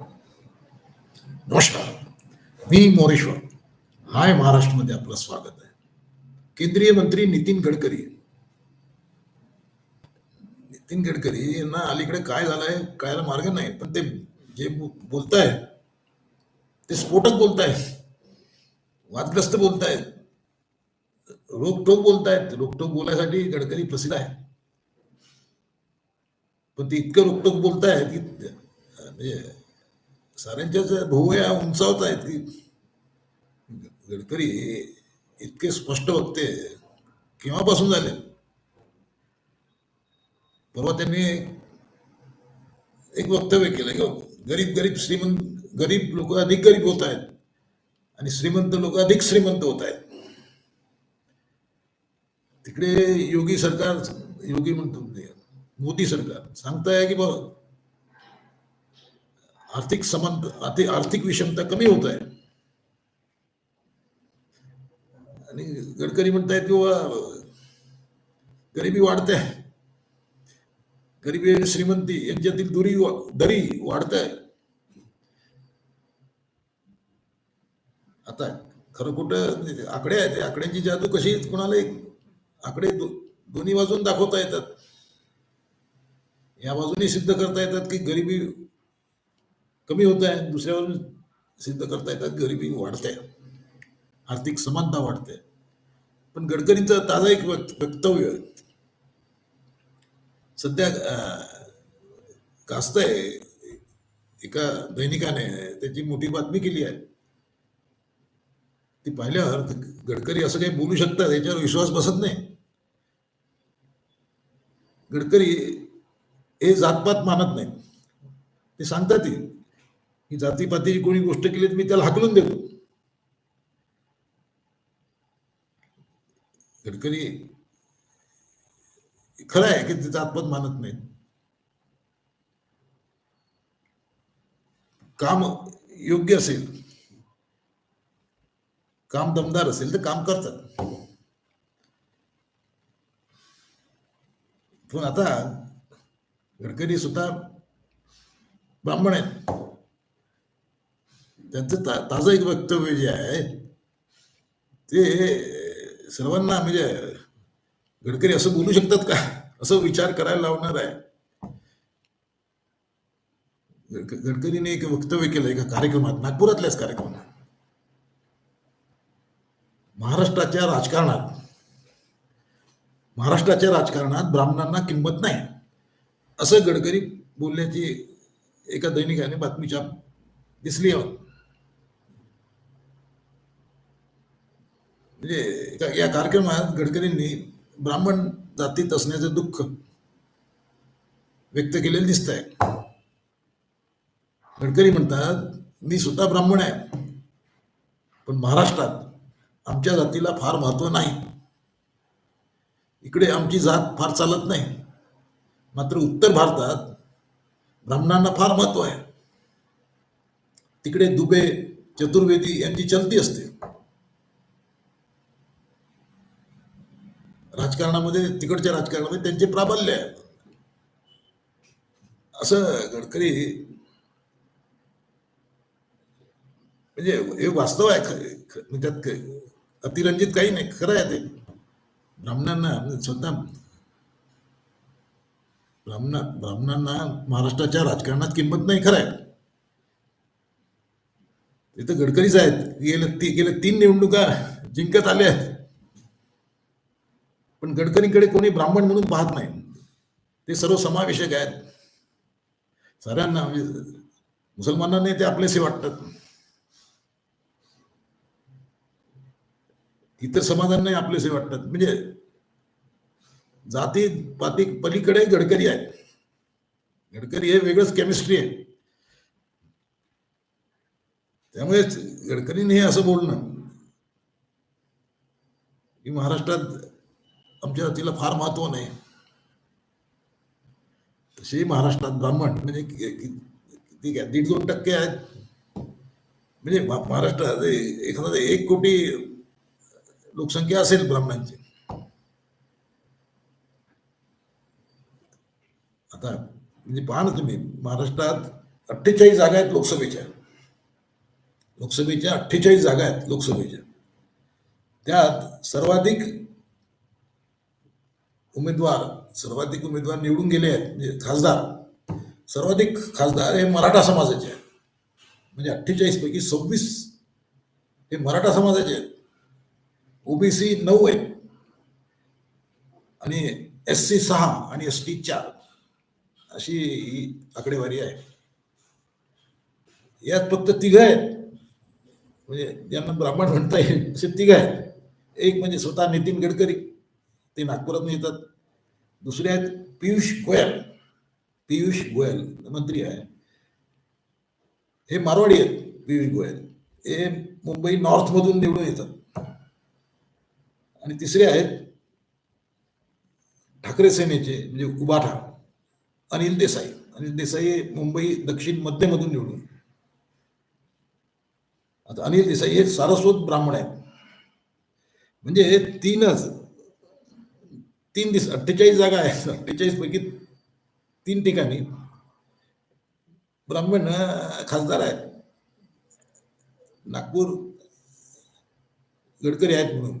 नमस्कार. मी मोरेश्वर. हाय महाराष्ट्रमध्ये आपलं स्वागत आहे. केंद्रीय मंत्री नितीन गडकरी. नितीन गडकरी यांना अलीकडे काय झालंय कळायला मार्ग नाही पण ते जे बोलताय ते स्फोटक बोलताय वादग्रस्त बोलतायत रोखटोक बोलतायत. रोखटोक बोलायसाठी गडकरी प्रसिद्ध आहे पण ते इतकं रोखटोक बोलतायत की म्हणजे साऱ्यांच्या भोवया उंचावत आहेत की गडकरी इतके स्पष्ट वक्ते केव्हापासून झाले? परवा त्यांनी एक वक्तव्य केलं की गरीब गरीब श्रीमंत गरीब लोक अधिक गरीब होत आहेत आणि श्रीमंत लोक अधिक श्रीमंत होत आहेत. तिकडे योगी सरकार योगी म्हणतो मोदी सरकार सांगताय की बघ आर्थिक समानता आर्थिक आर्थिक विषमता कमी होत आहे. आणि गडकरी म्हणतायत की बुवा, गरिबी वाढते गरिबी आणि श्रीमंती यांच्यातील दुरी दरी वाढत आहे. आता खरं कुठं म्हणजे आकडे आहेत आकड्यांची जादू कशी कोणाला एक आकडे दो- दोन्ही बाजून दाखवता येतात. या बाजूने सिद्ध करता येतात की गरिबी कमी होत आहे दुसऱ्या सिद्ध करता येतात गरिबी वाढते. आर्थिक समानता वाढते. पण गडकरींचं ताजा एक वक्तव्य सध्या गाजत आहे एका दैनिकाने त्याची मोठी बातमी केली आहे. ती पाहिल्यावर गडकरी असं काही बोलू शकतात याच्यावर विश्वास बसत नाही. गडकरी हे जातपात मानत नाही ते सांगतात ही जातीपातीची कोणी गोष्ट केली तर मी त्याला हाकलून देतो. गडकरी खरं आहे की ते जातपात मानत नाही. काम योग्य असेल काम दमदार असेल तर काम करतात. पण आता गडकरी स्वतः ब्राह्मण आहेत. त्यांचं ता ताजं एक वक्तव्य जे आहे ते सर्वांना म्हणजे गडकरी असं बोलू शकतात का? असं विचार करायला लावणार आहे. गडकरीने एक वक्तव्य केलं एका कार्यक्रमात नागपुरातल्याच कार्यक्रमात. महाराष्ट्राच्या राजकारणात महाराष्ट्राच्या राजकारणात ब्राह्मणांना किंमत नाही. असं गडकरी बोलण्याची एका दैनिकाने बातमीच्या दिसली आहोत म्हणजे एका- या कार्यक्रमात गडकरींनी ब्राह्मण जातीत असण्याचं दुःख व्यक्त केलेलं दिसत आहे गडकरी म्हणतात मी स्वतः ब्राह्मण आहे पण महाराष्ट्रात आमच्या जातीला फार महत्त्व नाही. इकडे आमची जात फार चालत नाही. मात्र उत्तर भारतात ब्राह्मणांना फार महत्त्व आहे. तिकडे दुबे चतुर्वेदी यांची चलती असते. राजकारणामध्ये तिकडच्या राजकारणामध्ये त्यांचे प्राबल्य आहे. असं गडकरी म्हणजे हे वास्तव आहे म्हणजे त्यात अतिरंजित काही नाही खरं आहे ते. ब्राह्मणांना सध्या स्वतः ब्राह्मणा ब्राह्मणांना महाराष्ट्राच्या राजकारणात किंमत नाही खरं आहे. तिथं गडकरीच आहेत गेले ती गेले तीन निवडणुका जिंकत आले आहेत. पण गडकरींकडे कोणी ब्राह्मण म्हणून पाहत नाही. ते सर्व समावेशक आहेत. साऱ्यांना मुसलमानांनी मुसलमानांना ते आपलेसे वाटतात. इतर समाजांनाही आपलेसे वाटतात. म्हणजे जाती पाती पलीकडे गडकरी आहेत. गडकरी हे वेगळंच केमिस्ट्री आहे. त्यामुळेच गडकरीने हे असं बोलणं की महाराष्ट्रात आमच्या जातीला फार महत्त्व नाही. तशी महाराष्ट्रात ब्राह्मण म्हणजे किती काय दीड दोन टक्के आहेत. म्हणजे महाराष्ट्रात एखादा एक कोटी लोकसंख्या असेल ब्राह्मणांची. आता म्हणजे पहा ना तुम्ही महाराष्ट्रात अठ्ठेचाळीस जागा आहेत लोकसभेच्या. लोकसभेच्या अठ्ठेचाळीस जागा आहेत लोकसभेच्या. त्यात सर्वाधिक उमेदवार सर्वाधिक उमेदवार निवडून गेले आहेत म्हणजे खासदार. सर्वाधिक खासदार हे मराठा समाजाचे आहेत. म्हणजे अठ्ठेचाळीसपैकी सव्वीस हे मराठा समाजाचे आहेत. ओबीसी नऊ आहेत. आणि एस सी सहा आणि एस टी चार अशी ही आकडेवारी आहे. यात फक्त तिघं आहेत. म्हणजे ज्यांना ब्राह्मण म्हणता येईल असे तिघ आहेत. एक म्हणजे स्वतः नितीन गडकरी ते नागपुरातून येतात. दुसरे आहेत पियुष गोयल. पियुष गोयल मंत्री आहे. हे मारवाडी आहेत पियुष गोयल. हे मुंबई नॉर्थमधून निवडून येतात. आणि तिसरे आहेत ठाकरे सेनेचे म्हणजे उबाठा अनिल देसाई. अनिल देसाई हे मुंबई दक्षिण मध्यमधून निवडून आता अनिल देसाई हे सारस्वत ब्राह्मण आहेत. म्हणजे हे तीनच तीन दिस अठ्ठेचाळीस जागा आहेत. अठ्ठेचाळीस पैकी तीन ठिकाणी ब्राह्मण खासदार आहेत. नागपूर गडकरी आहेत म्हणून.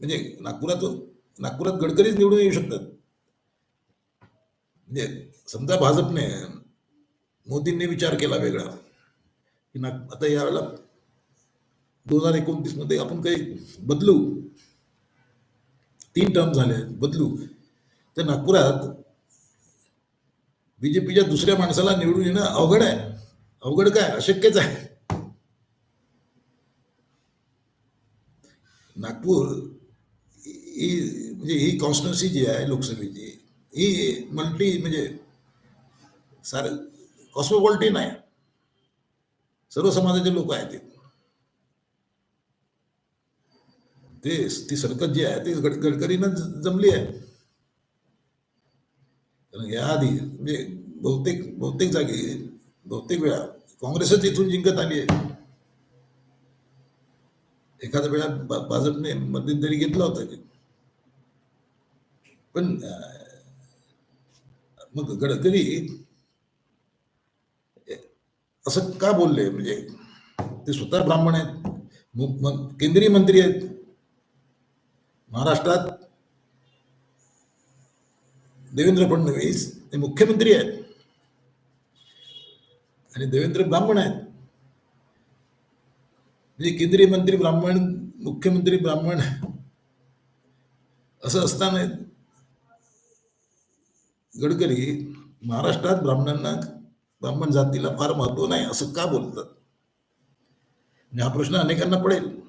म्हणजे नागपुरात नागपुरात गडकरीच निवडून येऊ शकतात. म्हणजे समजा भाजपने मोदींनी विचार केला वेगळा. की नाग आता यावेळेला दोन हजार एकोणतीसमध्ये आपण काही बदलू. तीन टर्म झाले आहेत बदलू. तर नागपुरात बीजेपीच्या दुसऱ्या माणसाला निवडून येणं अवघड आहे. अवघड काय? अशक्यच आहे. नागपूर ही म्हणजे ही कॉन्स्टन्सी जी आहे लोकसभेची ही मल्टी म्हणजे सार कॉस्मोपॉलिटिन आहे. सर्व समाजाचे लोक आहेत ते ती सरकत जी आहे ती गड गडकरीनं जमली आहे. कारण याआधी म्हणजे बहुतेक बहुतेक जागी बहुतेक वेळा काँग्रेसच इथून जिंकत आली आहे. एखाद्या वेळा भाजपने मध्यंतरी घेतला होता की पण मग गडकरी असं का बोलले? म्हणजे ते स्वतः ब्राह्मण आहेत. केंद्रीय मंत्री आहेत. महाराष्ट्रात देवेंद्र फडणवीस हे मुख्यमंत्री आहेत. आणि देवेंद्र ब्राह्मण आहेत. म्हणजे केंद्रीय मंत्री ब्राह्मण मुख्यमंत्री ब्राह्मण असं असताना गडकरी महाराष्ट्रात ब्राह्मणांना ब्राह्मण जातीला फार महत्त्व नाही असं का बोलतात? हा प्रश्न अनेकांना पडेल.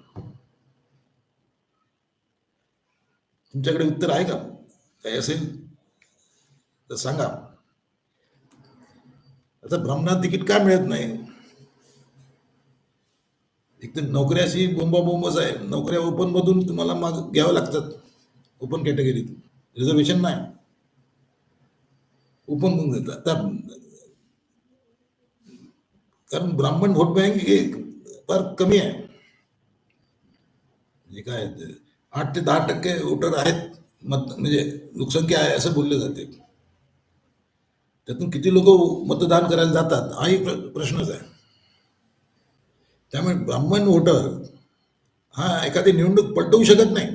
तुमच्याकडे उत्तर आहे का? काही असेल? तर सांगा. आता भ्रमणात तिकीट का मिळत नाही? एक तर नोकऱ्याची बोंबाबोंबच आहे. नोकऱ्या ओपन मधून तुम्हाला माग घ्यावं लागतात. ओपन कॅटेगरीत. रिझर्वेशन नाही. ओपन करून देतात. आता कारण ब्राह्मण व्होट बँक हे फार कमी आहे. म्हणजे काय ते आठ ते दहा टक्के वोटर आहेत मत म्हणजे लोकसंख्या आहे असं बोलले जाते. त्यातून किती लोक मतदान करायला जातात हाही प्र- प्रश्नच आहे. त्यामुळे ब्राह्मण वोटर हा एखादी निवडणूक पलटवू शकत नाही.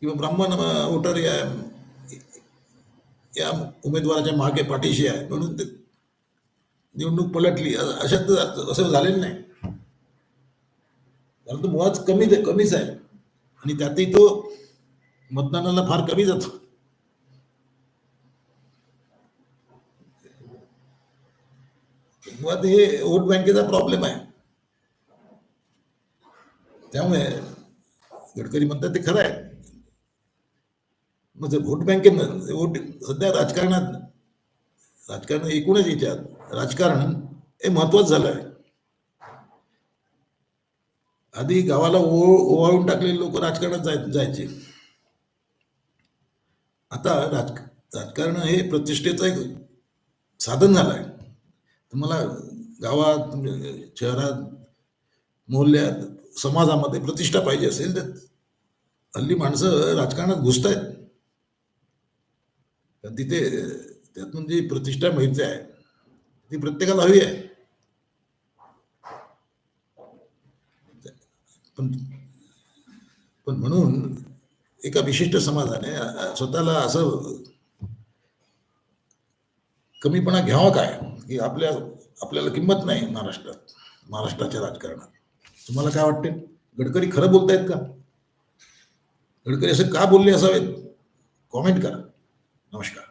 किंवा ब्राह्मण वोटर या या उमेदवाराच्या मागे पाठीशी आहे म्हणून ते निवडणूक पलटली अशात असं झालेलं नाही. कारण तो मुळात कमी कमीच आहे. आणि त्यातही तो मतदानाला फार कमी जातो. मुळात हे वोट बँकेचा प्रॉब्लेम आहे. त्यामुळे गडकरी म्हणतात ते खरं आहे. मग जर व्होट बँकेनं वोट सध्या राजकारणात राजकारण एकूणच याच्यात राजकारण हे महत्वाचं झालं आहे. आधी गावाला ओ ओवाळून टाकलेले लोक राजकारणात जाय जायचे. आता राज राजकारण हे प्रतिष्ठेचं एक साधन झालं आहे तुम्हाला गावात शहरात मोहल्ल्यात समाजामध्ये प्रतिष्ठा पाहिजे असेल तर हल्ली माणसं राजकारणात घुसत आहेत तिथे त्यातून जी प्रतिष्ठा मिळते आहे ती प्रत्येकाला हवी आहे. पण पण म्हणून एका विशिष्ट समाजाने स्वतःला असं कमीपणा घ्यावा काय? की आपल्या आपल्याला किंमत नाही महाराष्ट्रात महाराष्ट्राच्या राजकारणात. तुम्हाला काय वाटते? गडकरी खरं बोलतायत का? गडकरी असं का बोलले असावेत? कॉमेंट करा. नमस्कार.